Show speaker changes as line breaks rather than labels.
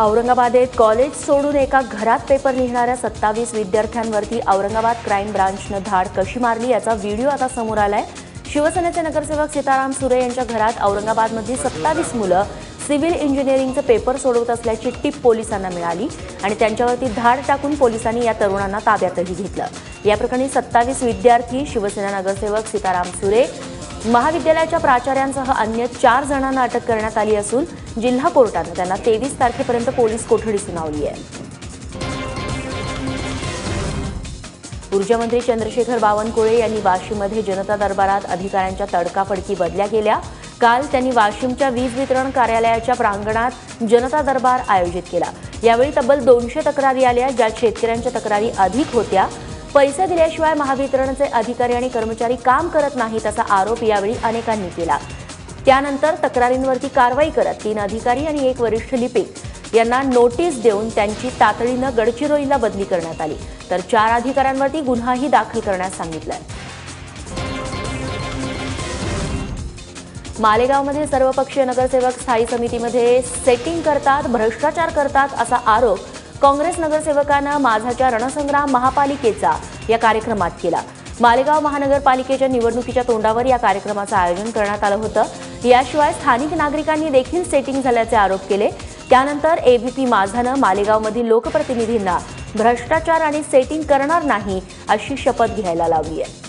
औरंगाबादेत college सोडून एका घरात पेपर लिहिणाऱ्या सत्तावीस विद्यार्थ्यांवरती औरंगाबाद क्राईम ब्रांचनं धाड कशी मारली याचा व्हिडिओ आता समोर आलाय. शिवसेनेचे नगरसेवक सीताराम सुरे यांच्या घरात औरंगाबादमधली सत्तावीस मुलं सिव्हिल इंजिनिअरिंगचे पेपर सोडवत असल्याची टीप पोलिसांना मिळाली आणि त्यांच्यावरती धाड टाकून पोलिसांनी या तरुणांना ताब्यातही घेतलं. या प्रकरणी सत्तावीस विद्यार्थी शिवसेना नगरसेवक सीताराम सुरे महाविद्यालयाच्या प्राचार्यांसह अन्य चार जणांना अटक करण्यात आली असून जिल्हा कोर्टानं त्यांना तेवीस तारखेपर्यंत पोलीस कोठडी सुनावली आहे. ऊर्जामंत्री चंद्रशेखर बावनकुळे यांनी वाशिममध्ये जनता दरबारात अधिकाऱ्यांच्या तडकाफडकी बदल्या केल्या. काल त्यांनी वाशिमच्या वीज वितरण कार्यालयाच्या प्रांगणात जनता दरबार आयोजित केला. यावेळी तब्बल दोनशे तक्रारी आल्या ज्यात शेतकऱ्यांच्या तक्रारी अधिक होत्या. पैसे दिल्याशिवाय महावितरणचे अधिकारी आणि कर्मचारी काम करत नाहीत असा आरोप यावेळी अनेकांनी केला. त्यानंतर तक्रारींवरती कारवाई करत तीन अधिकारी आणि एक वरिष्ठ लिपिक यांना नोटीस देऊन त्यांची तातडीनं गडचिरोलीला बदली करण्यात आली. तर चार अधिकाऱ्यांवरती गुन्हाही दाखल करण्यास सांगितलं मालेगावमध्ये सर्वपक्षीय नगरसेवक स्थायी समितीमध्ये सेटिंग करतात भ्रष्टाचार करतात असा आरोप काँग्रेस नगरसेवकानं माझाच्या रणसंग्राम महापालिकेचा या कार्यक्रमात केला. मालेगाव महानगरपालिकेच्या निवडणुकीच्या तोंडावर या कार्यक्रमाचं आयोजन करण्यात आलं होतं. याशिवाय स्थानिक नागरिकांनी देखील सेटिंग झाल्याचे आरोप केले. त्यानंतर एबीपी माझानं मालेगावमधील लोकप्रतिनिधींना भ्रष्टाचार आणि सेटिंग करणार नाही अशी शपथ घ्यायला लावली आहे.